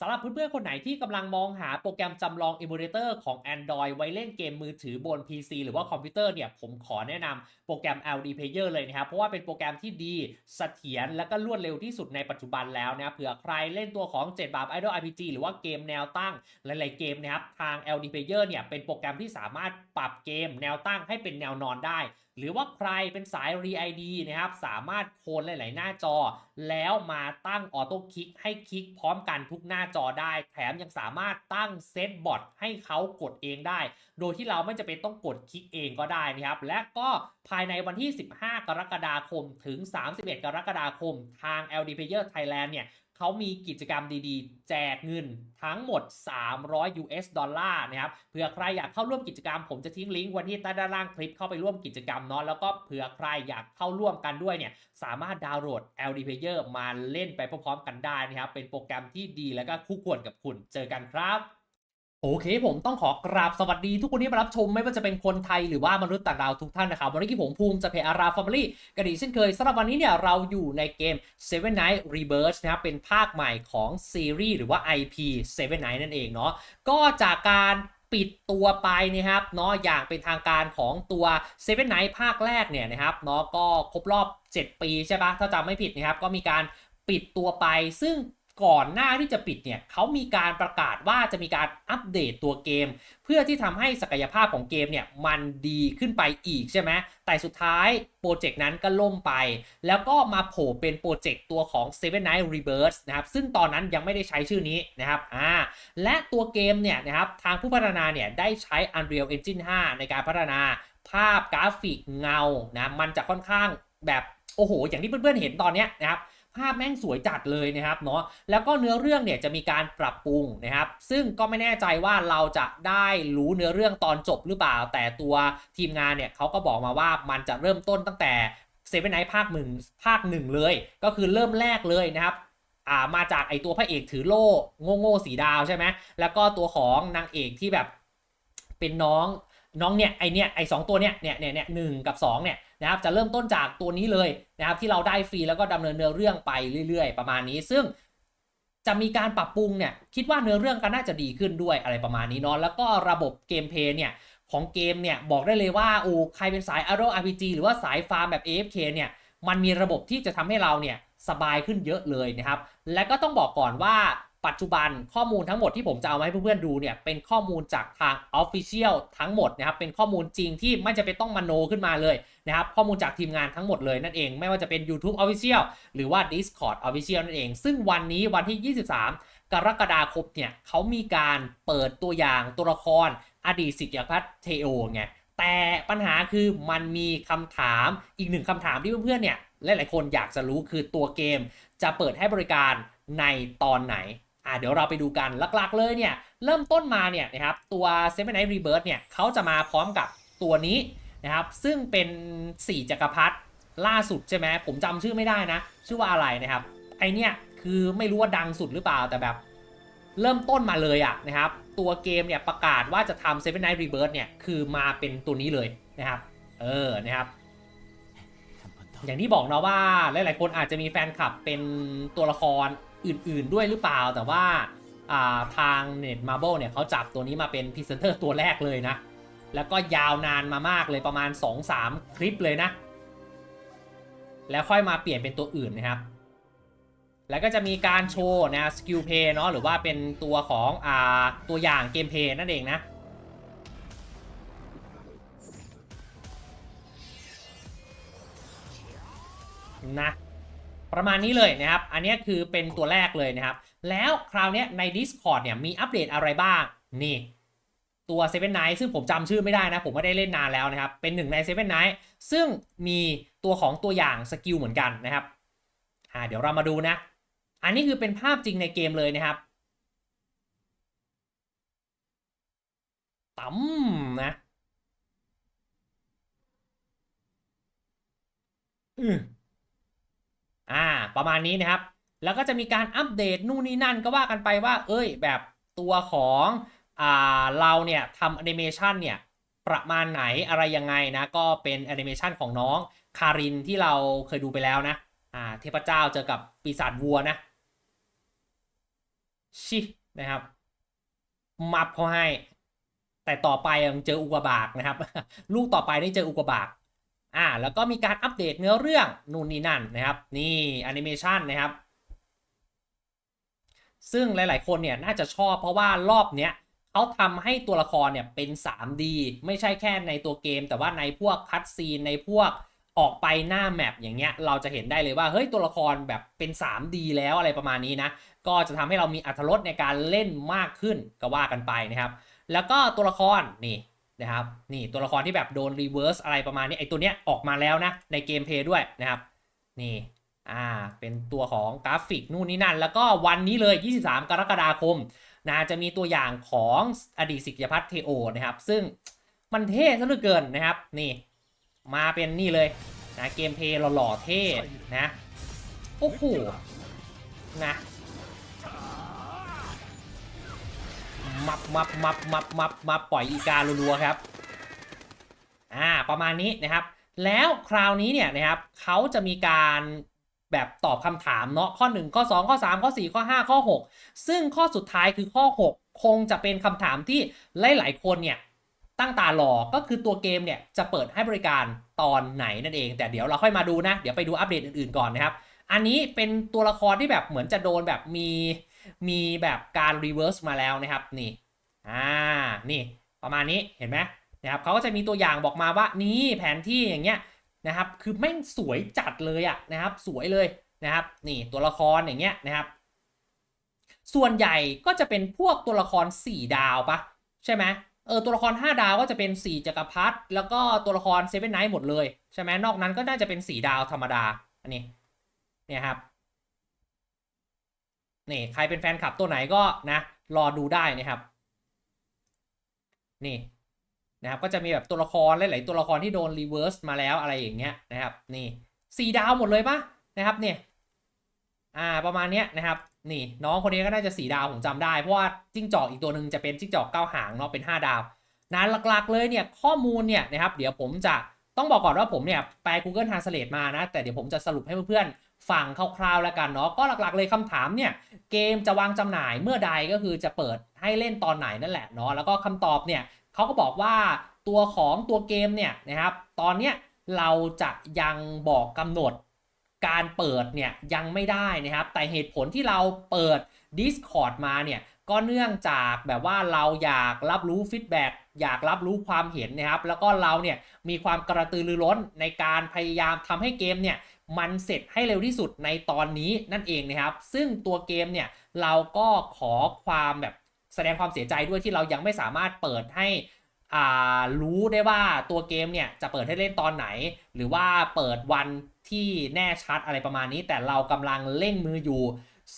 สำหรับเพื่อนๆ คนไหนที่กำลังมองหาโปรแกรมจำลอง Emulator ของ Android ไว้เล่นเกมมือถือบน PC หรือว่าคอมพิวเตอร์เนี่ย ผมขอแนะนำโปรแกรม LD Player เลยนะครับ เพราะว่าเป็นโปรแกรมที่ดีเสถียรและก็รวดเร็วที่สุดในปัจจุบันแล้วนะครับเผื่อใครเล่นตัวของ 7 บาท Idol RPG หรือว่าเกมแนวตั้งหลายๆเกมนะครับ ทาง LD Player เนี่ยเป็นโปรแกรมที่สามารถปรับเกมแนวตั้งให้เป็นแนวนอนได้ หรือว่าใครเป็นสาย Re-ID นะครับ สามารถโคนหลาย ๆ หน้าจอ แล้วมาตั้งออโต้คลิกให้คลิกพร้อมกันทุกหน้าจอได้ แถมยังสามารถตั้งเซตบอทให้เขากดเองได้ โดยที่เราไม่จำเป็นต้องกดคลิกเองก็ได้นะครับ และก็ภายในวันที่ 15 กรกฎาคม ถึง 31 กรกฎาคม ทาง LD Player Thailand เนี่ย เขามีกิจกรรมดีๆ แจกเงินทั้งหมด 300 US ดอลลาร์นะครับ เผื่อใครอยากเข้าร่วมกิจกรรม ผมจะทิ้งลิงก์ไวันที่ใต้ด้านล่างคลิปเข้าไปร่วมกิจกรรมเนาะ แล้วก็เผื่อใครอยากเข้าร่วมกันด้วยเนี่ย สามารถดาวน์โหลด LD Player มาเล่นไปพร้อมๆกันได้นะครับ เป็นโปรแกรมที่ดีแล้วก็คู่ควรกับคุณ เจอกันครับ โอเคผมต้องขอกราบสวัสดีทุกคนที่มารับชมไม่ว่าจะเป็นคนไทยหรือว่ามนุษย์ต่างดาวทุกท่านนะครับ วันนี้ผมภูมิจะเพอาราฟอร์มลี่กันอีกเช่นเคยสำหรับวันนี้เนี่ยเราอยู่ในเกม Seven Night Rebirth นะครับเป็นภาคใหม่ของซีรีส์หรือว่า IP Seven Night นั่นเองเนาะก็จากการปิดตัวไปนะครับเนาะอย่างเป็นทางการของตัว Seven Night ภาคแรกเนี่ยนะครับเนาะก็ครบรอบ 7 ปีใช่ปะถ้าจำไม่ผิดนะครับก็มีการปิดตัวไปซึ่ง ก่อนหน้าที่จะปิดเนี่ยเขามีการประกาศว่าจะมีการอัปเดตตัวเกม เพื่อที่ทำให้ศักยภาพของเกมเนี่ยมันดีขึ้นไปอีกใช่ไหมแต่สุดท้ายโปรเจกต์นั้นก็ล่มไป แล้วก็มาโผล่เป็นโปรเจกต์ตัวของ Seven Night Rebirth นะครับซึ่งตอนนั้นยังไม่ได้ใช้ชื่อนี้นะครับอ่าและตัวเกมเนี่ยนะครับทางผู้พัฒนาเนี่ยได้ใช้ Unreal Engine 5 ในการพัฒนาภาพกราฟิกเงานะมันจะค่อนข้างแบบโอ้โห อย่างที่เพื่อนๆเห็นตอนเนี้ยนะครับ ภาพแม่งสวยจัดเลยนะครับเนาะแล้วก็เนื้อเรื่องเนี่ยจะมีการปรับปรุงนะครับ ซึ่งก็ไม่แน่ใจว่าเราจะได้รู้เนื้อเรื่องตอนจบหรือเปล่า แต่ตัวทีมงานเนี่ยเขาก็บอกมาว่ามันจะเริ่มต้นตั้งแต่เซเว่นไนท์ภาคหนึ่งภาคหนึ่งเลย ก็คือเริ่มแรกเลยนะครับ่ามาจากไอตัวพระเอกถือโล่โง่โง่ๆสีดาวใช่ไหมแล้วก็ตัวของนางเอกที่แบบเป็นน้องน้องเนี่ยไอเนี่ยไอสองตัวเนี่ยเนี่ยเนี่ยเนี่ยหนึ่งกับสองเนี่ย นะครับจะเริ่มต้นจากตัวนี้เลยนะครับที่เราได้ฟรีแล้วก็ดำเนินเนื้อเรื่องไปเรื่อย ๆ ประมาณนี้ ซึ่งจะมีการปรับปรุงเนี่ยคิดว่าเนื้อเรื่องก็น่าจะดีขึ้นด้วยอะไรประมาณนี้เนาะแล้วก็ระบบเกมเพย์เนี่ยของเกมเนี่ยบอกได้เลยว่าโอ้ใครเป็นสาย a r o RPG หรือว่าสายฟาร์มแบบ AFK เนี่ยมันมีระบบที่จะทำให้เราเนี่ยสบายขึ้นเยอะเลยนะครับ และก็ต้องบอกก่อนว่าปัจจุบันข้อมูลทั้งหมดที่ผมจะเอามาให้เพื่อนๆดูเนี่ยเป็นข้อมูลจากทาง Official ทั้งหมดนะครับเป็นข้อมูลจริงที่ไม่จะเป็นต้องมโนขึ้นมาเลย นะครับข้อมูลจากทีมงานทั้งหมดเลยนั่นเอง ไม่ว่าจะเป็น YouTube Official หรือว่า Discord Official นั่นเอง ซึ่งวันนี้วันที่ 23 กรกฎาคมเนี่ยเขามีการเปิดตัวอย่างตัวละครอดีตสิทธิ์จักรพรรดิเทโอไงแต่ปัญหาคือมันมีคำถามอีกหนึ่งคำถามที่เพื่อนๆเนี่ยหลายๆคนอยากจะรู้คือตัวเกม จะเปิดให้บริการในตอนไหนอ่าเดี๋ยวเราไปดูกันหลักๆเลยเนี่ยเริ่มต้นมาเนี่ยนะครับตัว Seven Night Rebirth เนี่ยเขาจะมาพร้อมกับตัวนี้ นะครับ ซึ่งเป็น4จักรพรรดิล่าสุดใช่ไหมผมจำชื่อไม่ได้นะ ชื่อว่าอะไรนะครับ ไอเนี่ยคือไม่รู้ว่าดังสุดหรือเปล่าแต่แบบ เริ่มต้นมาเลยอะนะครับ ตัวเกมเนี่ยประกาศว่าจะทำ Seven Night Rebirth เนี่ยคือมาเป็นตัวนี้เลยนะครับ เออนะครับ อย่างที่บอกเนาะว่าหลายๆคนอาจจะมีแฟนคลับเป็นตัวละครอื่นๆด้วยหรือเปล่าแต่ว่าาทางเน็ตมา r บ l เนี่ยเขาจับตัวนี้มาเป็นพรีเซนเตอร์ตัวแรกเลยนะ แล้วก็ยาวนานมามากเลยประมาณ 2-3 คลิปเลยนะ แล้วค่อยมาเปลี่ยนเป็นตัวอื่นนะครับ แล้วก็จะมีการโชว์นะสกิลเพย์เนาะหรือว่าเป็นตัวของอ่าตัวอย่างเกมเพย์นั่นเองนะนะประมาณนี้เลยนะครับ อันนี้คือเป็นตัวแรกเลยนะครับ แล้วคราวนี้ใน Discord เนี่ยมีอัปเดตอะไรบ้าง นี่ ตัว Seven Night ซึ่งผมจำชื่อไม่ได้นะ ผมไม่ได้เล่นนานแล้วนะครับ เป็นหนึ่งใน Seven Night ซึ่งมีตัวของตัวอย่างสกิลเหมือนกันนะครับอ่าเดี๋ยวเรามาดูนะ อันนี้คือเป็นภาพจริงในเกมเลยนะครับตั้มนะอืออ่า ประมาณนี้นะครับ แล้วก็จะมีการอัปเดตนู่นนี่นั่นก็ว่ากันไปว่า เอ้ย แบบตัวของ อ่าเราเนี่ยทำแอนิเมชันเนี่ยประมาณไหนอะไรยังไงนะ ก็เป็นแอนิเมชันของน้องคารินที่เราเคยดูไปแล้วนะอ่าเทพเจ้าเจอกับปีศาจวัวนะชินะครับ มับเขาให้ แต่ต่อไปยังเจออุกกาบาตนะครับ ลูกต่อไปได้เจออุกกาบาตอ่า แล้วก็มีการอัปเดตเนื้อเรื่องนู่นนี่นั่นนะครับ นี่แอนิเมชันนะครับ ซึ่งหลาย ๆ คนเนี่ยน่าจะชอบเพราะว่ารอบเนี้ย เขาทำให้ตัวละครเนี่ยเป็น 3D ไม่ใช่แค่ในตัวเกม แต่ว่าในพวกคัตซีนในพวกออกไปหน้าแมปอย่างเงี้ยเราจะเห็นได้เลยว่าเฮ้ยตัวละครแบบเป็น 3D แล้วอะไรประมาณนี้นะ ก็จะทำให้เรามีอัตรสในการเล่นมากขึ้นก็ว่ากันไปนะครับ แล้วก็ตัวละครนี่นะครับนี่ตัวละครที่แบบโดนรีเวิร์สอะไรประมาณนี้ไอตัวเนี้ยออกมาแล้วนะในเกมเพย์ด้วยนะครับนี่อ่าเป็นตัวของกราฟิกนู่นนี่นั่น แล้วก็วันนี้เลย 23 กรกฎาคม นะจะมีตัวอย่างของอดีตสิกยพัฒน์เทโอนะครับ ซึ่งมันเท่ซะเหลือเกินนะครับนี่ มาเป็นนี่เลยนะเกมเพลย์หล่อๆเท่นะโอ้โหนะมับมับมับมับมับมับปล่อยอีการัวๆครับอ่าประมาณนี้นะครับ แล้วคราวนี้เนี่ยนะครับเขาจะมีการ แบบตอบคำถามเนาะข้อ 1 ข้อ 2 ข้อ 3 ข้อ 4 ข้อ 5 ข้อ 6 ซึ่งข้อสุดท้ายคือข้อ 6 คงจะเป็นคำถามที่หลาย ๆ คนเนี่ยตั้งตารอ ก็คือตัวเกมเนี่ยจะเปิดให้บริการตอนไหนนั่นเอง แต่เดี๋ยวเราค่อยมาดูนะ เดี๋ยวไปดูอัปเดตอื่น ๆ ก่อนนะครับ อันนี้เป็นตัวละครที่แบบเหมือนจะโดนแบบมีมีแบบการรีเวิร์สมาแล้วนะครับนี่อ่านี่ประมาณนี้เห็นไหมนะครับเขาก็จะมีตัวอย่างบอกมาว่านี่แผนที่อย่างเงี้ย นะครับ คือแม่งสวยจัดเลยอะนะครับ สวยเลยนะครับ นี่ตัวละครอย่างเงี้ยนะครับ ส่วนใหญ่ก็จะเป็นพวกตัวละคร 4 ดาวปะใช่ไหมเออตัวละคร 5 ดาวก็จะเป็น 4จักรพรรดิแล้วก็ตัวละครเซเว่นไนท์หมดเลยใช่ไหมนอกนั้นก็น่าจะเป็น 4 ดาวธรรมดา อันนี้เนี่ยครับนี่ใครเป็นแฟนคลับตัวไหนก็นะ รอดูได้นะครับ นี่ นะครับก็จะมีแบบตัวละครหลาย ๆ ตัวละครที่โดนรีเวิร์สมาแล้วอะไรอย่างเงี้ยนะครับนี่สี่ดาวหมดเลยปะนะครับเนี่ยอ่าประมาณเนี้ยนะครับนี่น้องคนนี้ก็น่าจะสี่ดาวผมจำได้เพราะว่าจิ้งจอกอีกตัวหนึ่งจะเป็นจิ้งจอกเก้าหางเนาะเป็น 5 ดาวนะหลัก ๆ เลยเนี่ยข้อมูลเนี่ยนะครับเดี๋ยวผมจะต้องบอกก่อนว่าผมเนี่ยแปล Google Translate มานะ แต่เดี๋ยวผมจะสรุปให้เพื่อนๆฟังคร่าวๆแล้วกันเนาะก็หลักๆเลยคำถามเนี่ยเกมจะวางจำหน่ายเมื่อใดก็คือจะเปิดให้เล่นตอนไหนนั่นแหละเนาะแล้วก็คำตอบเนี่ย เขาก็บอกว่าตัวของตัวเกมเนี่ยนะครับ ตอนเนี้ยเราจะยังบอกกำหนดการเปิดเนี่ยยังไม่ได้นะครับ แต่เหตุผลที่เราเปิด Discord มาเนี่ยก็เนื่องจากแบบว่าเราอยากรับรู้ฟีดแบ็กอยากรับรู้ความเห็นนะครับ แล้วก็เราเนี่ยมีความกระตือรือร้นในการพยายามทำให้เกมเนี่ยมันเสร็จให้เร็วที่สุดในตอนนี้นั่นเองนะครับ ซึ่งตัวเกมเนี่ยเราก็ขอความแบบ แสดงความเสียใจด้วยที่เรายังไม่สามารถเปิดให้อ่ารู้ได้ว่าตัวเกมเนี่ยจะเปิดให้เล่นตอนไหน หรือว่าเปิดวันที่แน่ชัดอะไรประมาณนี้ แต่เรากำลังเร่งมืออยู่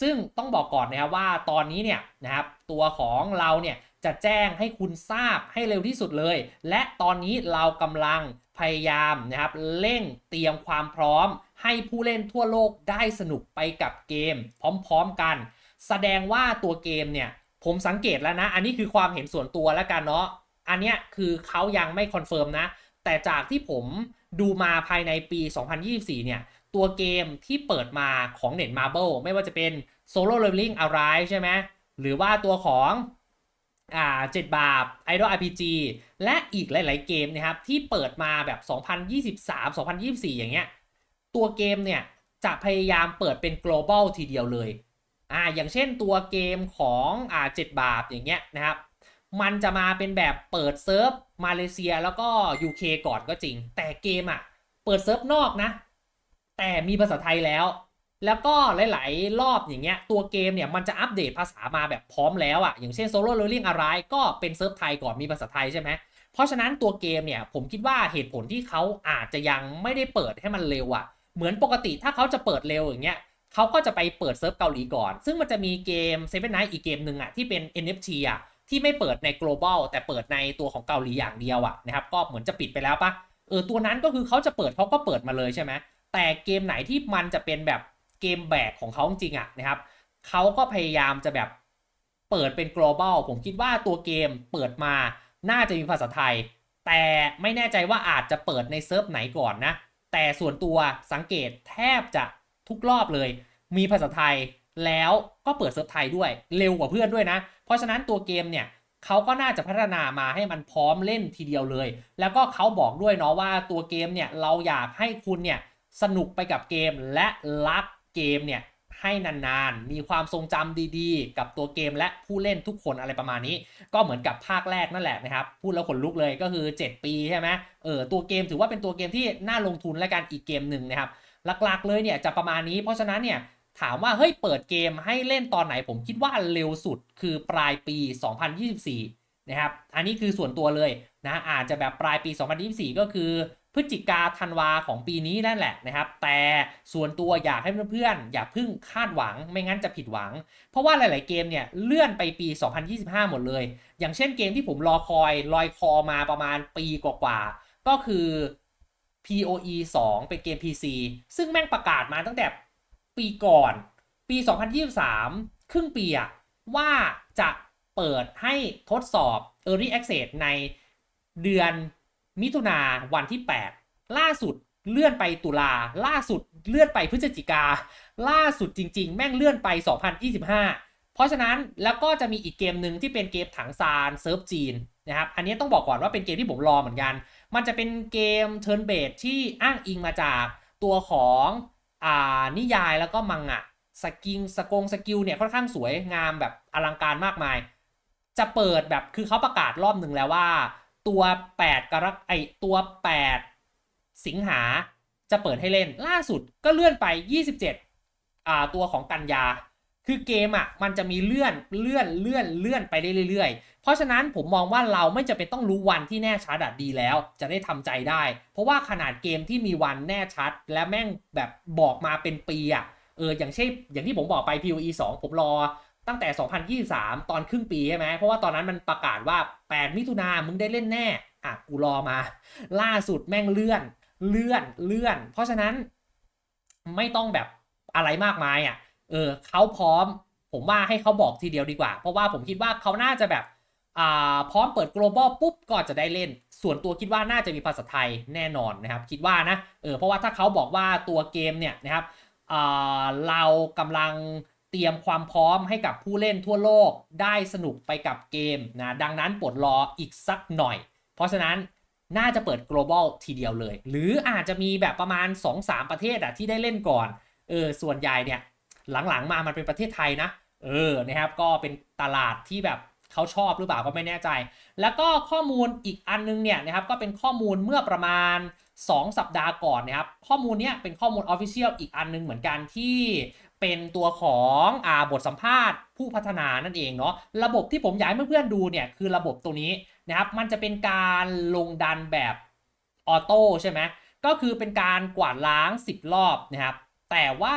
ซึ่งต้องบอกก่อนนะครับว่าตอนนี้เนี่ยนะครับตัวของเราเนี่ยจะแจ้งให้คุณทราบให้เร็วที่สุดเลย และตอนนี้เรากำลังพยายามนะครับเร่งเตรียมความพร้อม ให้ผู้เล่นทั่วโลกได้สนุกไปกับเกม พร้อมๆกัน แสดงว่าตัวเกมเนี่ย ผมสังเกตแล้วนะ อันนี้คือความเห็นส่วนตัวแล้วกันเนาะอันเนี้ยคือเขายังไม่คอนเฟิร์มนะ แต่จากที่ผมดูมาภายในปี 2024 เนี่ย ตัวเกมที่เปิดมาของเน็ตมาร์เบลไม่ว่าจะเป็น Solo Leveling Arise ใช่ไหมหรือว่าตัวของอ่าเจ็ดบาป Idol RPG และอีกหลาย ๆ เกมนะครับ ที่เปิดมาแบบ 2023 2024 อย่างเงี้ย ตัวเกมเนี่ย จะพยายามเปิดเป็น global ทีเดียวเลย อ่าอย่างเช่นตัวเกมของอ่าเจ็ดบาปอย่างเงี้ยนะครับมันจะมาเป็นแบบเปิดเซิร์ฟมาเลเซียแล้วก็ UK ก่อนก็จริง แต่เกมอะเปิดเซิร์ฟนอกนะ แต่มีภาษาไทยแล้ว แล้วก็หลาย ๆ รอบอย่างเงี้ยตัวเกมเนี่ยมันจะอัปเดตภาษามาแบบพร้อมแล้วอะ่ะอย่างเช่น Solo Leveling Arise ก็เป็นเซิร์ฟไทยก่อนมีภาษาไทยใช่ไหมเพราะฉะนั้นตัวเกมเนี่ยผมคิดว่าเหตุผลที่เขาอาจจะยังไม่ได้เปิดให้มันเร็วอะ่ะเหมือนปกติถ้าเขาจะเปิดเร็วอย่างเงี้ย เขาก็จะไปเปิดเซิร์ฟเกาหลีก่อน ซึ่งมันจะมีเกม Seven Night อีกเกมหนึ่งอะ่ะที่เป็น NFT อะที่ไม่เปิดใน global แต่เปิดในตัวของเกาหลีอย่างเดียวอะนะครับก็เหมือนจะปิดไปแล้วปะเออตัวนั้นก็คือเขาจะเปิดเขาก็เปิดมาเลยใช่ไหมแต่เกมไหนที่มันจะเป็นแบบเกมแบกของเขาจริงๆอะนะครับเขาก็พยายามจะแบบเปิดเป็น global ผมคิดว่าตัวเกมเปิดมาน่าจะมีภาษาไทย แต่ไม่แน่ใจว่าอาจจะเปิดในเซิร์ฟไหนก่อนนะแต่ส่วนตัวสังเกตแทบจะ ทุกรอบเลย มีภาษาไทยแล้วก็เปิดเซิร์ฟไทยด้วยเร็วกว่าเพื่อนด้วยนะ เพราะฉะนั้นตัวเกมเนี่ยเขาก็น่าจะพัฒนามาให้มันพร้อมเล่นทีเดียวเลย แล้วก็เขาบอกด้วยเนาะว่าตัวเกมเนี่ยเราอยากให้คุณเนี่ยสนุกไปกับเกมและรักเกมเนี่ยให้นานๆ มีความทรงจำดีๆ กับตัวเกมและผู้เล่นทุกคนอะไรประมาณนี้ ก็เหมือนกับภาคแรกนั่นแหละนะครับ พูดแล้วขนลุกเลยก็คือ 7 ปีใช่ไหมเออตัวเกมถือว่าเป็นตัวเกมที่น่าลงทุนและกันอีกเกมหนึ่งนะครับ หลักๆเลยเนี่ยจะประมาณนี้ เพราะฉะนั้นเนี่ยถามว่าเฮ้ยเปิดเกมให้เล่นตอนไหนผมคิดว่าเร็วสุดคือปลายปี 2024 นะครับ อันนี้คือส่วนตัวเลยนะอาจจะแบบปลายปี 2024 ก็คือพฤศจิกาธันวาของปีนี้นั่นแหละนะครับ แต่ส่วนตัวอยากให้เพื่อนๆ อย่าเพิ่งคาดหวังไม่งั้นจะผิดหวัง เพราะว่าหลายๆเกมเนี่ยเลื่อนไปปี 2025 หมดเลย อย่างเช่นเกมที่ผมรอคอยลอยคอมาประมาณปีกว่าๆก็คือ POE 2 เป็นเกม PC ซึ่งแม่งประกาศมาตั้งแต่ปีก่อน ปี 2023 ครึ่งปีอะว่าจะเปิดให้ทดสอบ Early Access ในเดือนมิถุนาวันที่ 8 ล่าสุดเลื่อนไปตุลา ล่าสุดเลื่อนไปพฤศจิกา ล่าสุดจริง ๆ แม่งเลื่อนไป 2025 เพราะฉะนั้นแล้วก็จะมีอีกเกมหนึ่งที่เป็นเกมถังซานเซิร์ฟจีนนะครับ อันนี้ต้องบอกก่อนว่าเป็นเกมที่ผมรอเหมือนกัน มันจะเป็นเกม Turn Based ที่อ้างอิงมาจากตัวของอ่านิยายแล้วก็มังงะสกิงสกงสกิลเนี่ยค่อนข้างสวยงามแบบอลังการมากมาย จะเปิดแบบคือเขาประกาศรอบหนึ่งแล้วว่า ตัว 8 กรกไอตัว 8 สิงหาจะเปิดให้เล่นล่าสุดก็เลื่อนไป 27อ่าตัวของกันยา คือเกมอะมันจะมีเลื่อนเลื่อนเลื่อนเลื่อนไปได้เรื่อยๆ เพราะฉะนั้นผมมองว่าเราไม่จะเป็นต้องรู้วันที่แน่ชัดดีแล้ว จะได้ทำใจได้ เพราะว่าขนาดเกมที่มีวันแน่ชัด และแม่งแบบบอกมาเป็นปีอะเอออย่างเช่นอย่างที่ผมบอกไป POE 2 ผมรอตั้งแต่ 2023 ตอนครึ่งปีใช่ไหมเพราะว่าตอนนั้นมันประกาศว่า 8 มิถุนามึงได้เล่นแน่อะกูรอมา ล่าสุดแม่งเลื่อนเลื่อนเลื่อน เพราะฉะนั้นไม่ต้องแบบอะไรมากมายอะ เออเขาพร้อม ผมว่าให้เขาบอกทีเดียวดีกว่า เพราะว่าผมคิดว่าเขาน่าจะแบบอ่าพร้อมเปิด global ปุ๊บก็จะได้เล่น ส่วนตัวคิดว่าน่าจะมีภาษาไทยแน่นอนนะครับ คิดว่านะเออเพราะว่าถ้าเขาบอกว่าตัวเกมเนี่ยนะครับอ่าเรากำลังเตรียมความพร้อมให้กับผู้เล่นทั่วโลกได้สนุกไปกับเกมนะดังนั้นปลดรออีกสักหน่อย เพราะฉะนั้นน่าจะเปิด global ทีเดียวเลย หรืออาจจะมีแบบประมาณ 2-3 ประเทศอะที่ได้เล่นก่อนเออส่วนใหญ่เนี่ย หลังๆมามันเป็นประเทศไทยนะ เออนะครับก็เป็นตลาดที่แบบเขาชอบหรือเปล่าก็ไม่แน่ใจ แล้วก็ข้อมูลอีกอันนึงเนี่ยนะครับก็เป็นข้อมูลเมื่อประมาณ 2 สัปดาห์ก่อนนะครับ ข้อมูลเนี้ยเป็นข้อมูล Official อีกอันนึงเหมือนกันที่เป็นตัวของอ่าบทสัมภาษณ์ผู้พัฒนานั่นเองเนาะระบบที่ผมอยากให้เพื่อนๆดูเนี่ยคือระบบตัวนี้นะครับมันจะเป็นการลงดันแบบออโต้ใช่ไหมก็คือเป็นการกวาดล้าง 10 รอบนะครับแต่ว่า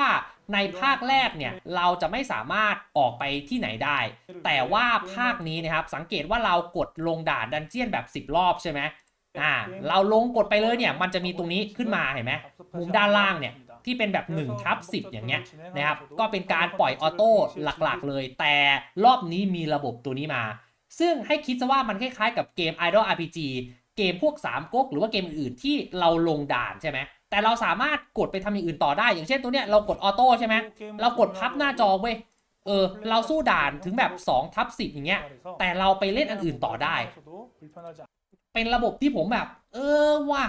ในภาคแรกเนี่ยเราจะไม่สามารถออกไปที่ไหนได้ แต่ว่าภาคนี้นะครับสังเกตว่าเรากดลงด่านดันเจียนแบบ 10 รอบใช่ไหมอ่าเราลงกดไปเลยเนี่ยมันจะมีตรงนี้ขึ้นมาเห็นไหมมุมด้านล่างเนี่ยที่เป็นแบบ1ทับ10 อย่างเงี้ยนะครับก็เป็นการปล่อยออโต้หลักๆ เลย แต่รอบนี้มีระบบตัวนี้มา ซึ่งให้คิดซะว่ามันคล้ายๆกับเกม Idol RPG เกมพวก3ก๊กหรือว่าเกมอื่นๆที่เราลงด่านใช่ไหมแต่เราสามารถกดไปทำอย่างอื่นต่อได้ อย่างเช่นตัวเนี้ยเรากดออโต้ใช่ไหมเรากดพับหน้าจอเว้ยเออเราสู้ด่านถึงแบบ2ทับ10 อย่างเงี้ย แต่เราไปเล่นอันอื่นต่อได้ เป็นระบบที่ผมแบบ เออว่ะ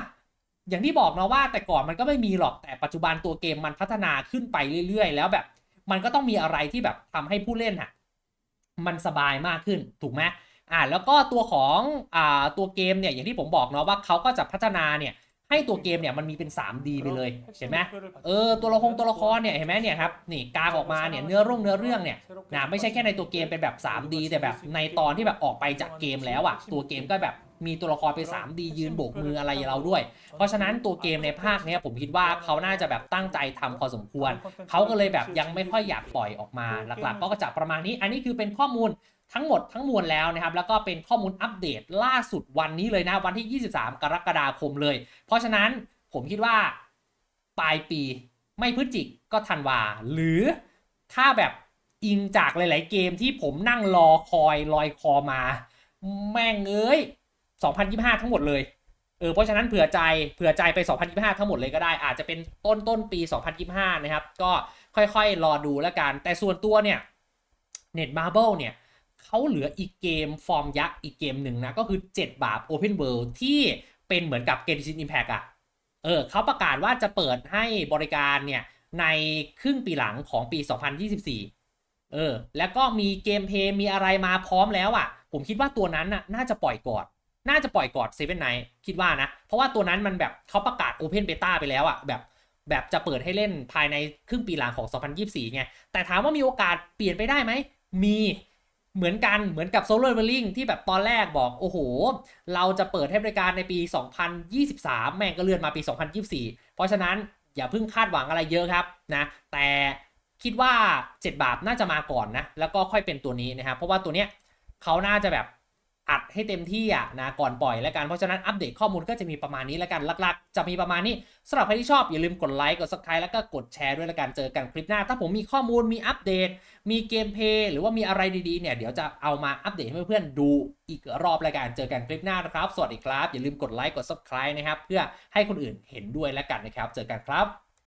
อย่างที่บอกนะว่าแต่ก่อนมันก็ไม่มีหรอกแต่ปัจจุบันตัวเกมมันพัฒนาขึ้นไปเรื่อยๆ แล้วแบบ มันก็ต้องมีอะไรที่แบบทำให้ผู้เล่นอะมันสบายมากขึ้นถูกไหม อ่าแล้วก็ตัวของอ่าตัวเกมเนี่ยอย่างที่ผมบอกเนาะว่าเขาก็จะพัฒนาเนี่ยให้ตัวเกมเนี่ยมันมีเป็น 3D ไปเลยเห็นไหมเออตัวละครตัวละครเนี่ยเห็นไหมเนี่ยครับนี่กางออกมาเนี่ยเนื้อเรื่องเนื้อเรื่องเนี่ยนะไม่ใช่แค่ในตัวเกมเป็นแบบ 3D แต่แบบในตอนที่แบบออกไปจากเกมแล้วอะตัวเกมก็แบบมีตัวละครเป็น 3D ยืนโบกมืออะไรเราด้วย เพราะฉะนั้นตัวเกมในภาคเนี้ยผมคิดว่าเขาน่าจะแบบตั้งใจทำพอสมควร เขาก็เลยแบบยังไม่ค่อยอยากปล่อยออกมาหลักๆ ก็จะประมาณนี้ อันนี้คือเป็นข้อมูล ทั้งหมดทั้งมวลแล้วนะครับ แล้วก็เป็นข้อมูลอัปเดตล่าสุดวันนี้เลยนะวันที่ 23 กรกฎาคมเลย เพราะฉะนั้นผมคิดว่าปลายปีไม่พฤศจิกก็ธันวา หรือถ้าแบบอิงจากหลาย ๆ เกมที่ผมนั่งรอคอยลอยคอมา แม่งเอ้ย 2025 ทั้งหมดเลยเออเพราะฉะนั้นเผื่อใจเผื่อใจไป 2025 ทั้งหมดเลยก็ได้ อาจจะเป็นต้นต้นปี 2025 นะครับ ก็ค่อยๆ รอดูแล้วกัน แต่ส่วนตัวเนี่ย Net Marble เนี่ย เขาเหลืออีกเกมฟอร์มยักษ์อีกเกมหนึ่งนะ ก็คือ 7 บาท Open World ที่เป็นเหมือนกับ Genshin Impact อะเออเขาประกาศว่าจะเปิดให้บริการเนี่ย ในครึ่งปีหลังของปี 2024 เออ แล้วก็มีเกมเพย์มีอะไรมาพร้อมแล้วอะ่ะ ผมคิดว่าตัวนั้นน่ะน่าจะปล่อยก่อนน่าจะปล่อยก่อนเซเว่นไนคิดว่านะ เพราะว่าตัวนั้นมันแบบเขาประกาศ Open Beta ไปแล้วอะ่ะแบบแบบจะเปิดให้เล่นภายในครึ่งปีหลังของ 2024 ไง แต่ถามว่ามีโอกาสเปลี่ยนไปได้ไหม มี เหมือนกันเหมือนกับโซลาร์เวลลิงที่แบบตอนแรกบอก โอ้โห เราจะเปิดให้บริการในปี 2023 แม่งก็เลื่อนมาปี 2024 เพราะฉะนั้นอย่าเพิ่งคาดหวังอะไรเยอะครับนะ แต่คิดว่า 7 บาทน่าจะมาก่อนนะ แล้วก็ค่อยเป็นตัวนี้นะครับ เพราะว่าตัวเนี้ยเขาน่าจะแบบ อัดให้เต็มที่อะนะก่อนปล่อยแล้วกัน เพราะฉะนั้นอัปเดตข้อมูลก็จะมีประมาณนี้แล้วกันหลักๆ จะมีประมาณนี้สำหรับใครที่ชอบอย่าลืมกดไลค์กด subscribe แล้วก็กดแชร์ด้วยแล้วกันเจอกันคลิปหน้า ถ้าผมมีข้อมูลมีอัปเดต มีเกมเพย์หรือว่ามีอะไรดีๆเนี่ยเดี๋ยวจะเอามาอัปเดตให้เพื่อนๆดูอีกรอบรายการเจอกันคลิปหน้านะครับสวัสดีครับอย่าลืมกดไลค์กด subscribe นะครับเพื่อให้คนอื่นเห็นด้วยแล้วกันนะครับเจอกันครับ